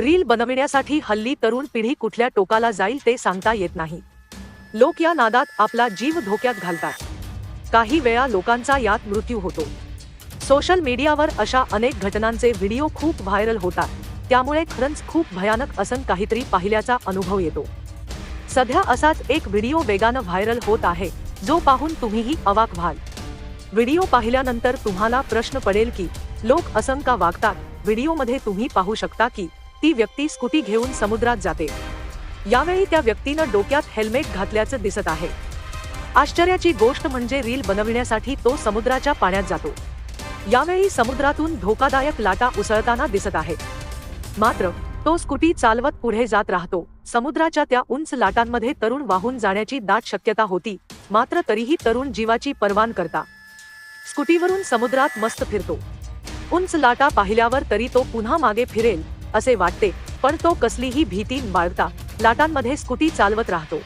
Reel बनविण्यासाठी हल्ली तरुण पिढी कुठल्या टोकाला जाईल ते सांगता येत नाही. लोक या नादात आपला जीव धोक्यात घालतात. काही वेळा लोकांचा यात मृत्यू होतो. सोशल मीडियावर अशा अनेक घटनांचे व्हिडिओ खूप व्हायरल होतात. त्यामुळे खरंच खूप भयानक असं काहीतरी पाहिल्याचा अनुभव येतो. सध्या असाच एक व्हिडिओ वेगानं व्हायरल होत आहे जो पाहून तुम्हीही अवाक व्हाल. व्हिडिओ पाहिल्यानंतर तुम्हाला प्रश्न पडेल की लोक असं का वागतात व्हिडिओमध्ये तुम्ही पाहू शकता की ती व्यक्ती स्कूटी घेऊन समुद्रात जाते. यावेळी त्या व्यक्तीनं डोक्यात हेल्मेट घातल्याचं दिसत आहे. आश्चर्याची गोष्ट म्हणजे रील बनविण्यासाठी तो समुद्राच्या पाण्यात जातो. यावेळी समुद्रातून धोकादायक लाटा उसळताना दिसत आहेत मात्र तो स्कूटी चालवत पुढे जात राहतो. समुद्राच्या त्या उंच लाटांमध्ये तरुण वाहून जाण्याची दाट शक्यता होती. मात्र तरीही तरुण जीवाची परवान करता. स्कूटीवरून समुद्रात मस्त फिरतो. उंच लाटा पाहिल्यावर तरी तो पुन्हा मागे फिरेल असे वाटते पण तो कसलीही भीती बाळगता लाटांमध्ये स्कूटी चालवत राहतो.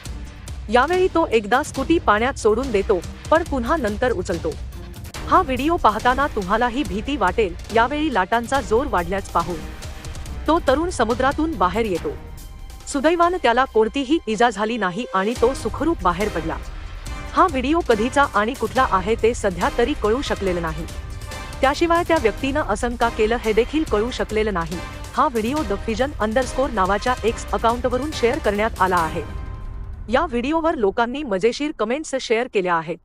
यावेळी तो एकदा स्कूटी पाण्यात सोडून देतो पण पुन्हा नंतर उचलतो. हा व्हिडिओ पाहताना तुम्हालाही भीती वाटेल यावेळी लाटांचा जोर वाढल्याच पाहून. तो तरुण समुद्रातून बाहेर येतो. सुदैवानं त्याला कोणतीही इजा झाली नाही आणि तो सुखरूप बाहेर पडला. हा व्हिडिओ कधीचा आणि कुठला आहे ते सध्या तरी कळू शकलेलं नाही. त्याशिवाय त्या व्यक्तीनं असंका केलं हे देखील कळू शकलेलं नाही. हा व्हिडिओ द फिजन अंडरस्कोर नावाच्या एक्स अकाउंटवरून शेअर करण्यात आला आहे. या व्हिडिओवर लोकांनी मजेशीर कमेंट्स शेअर केल्या आहेत.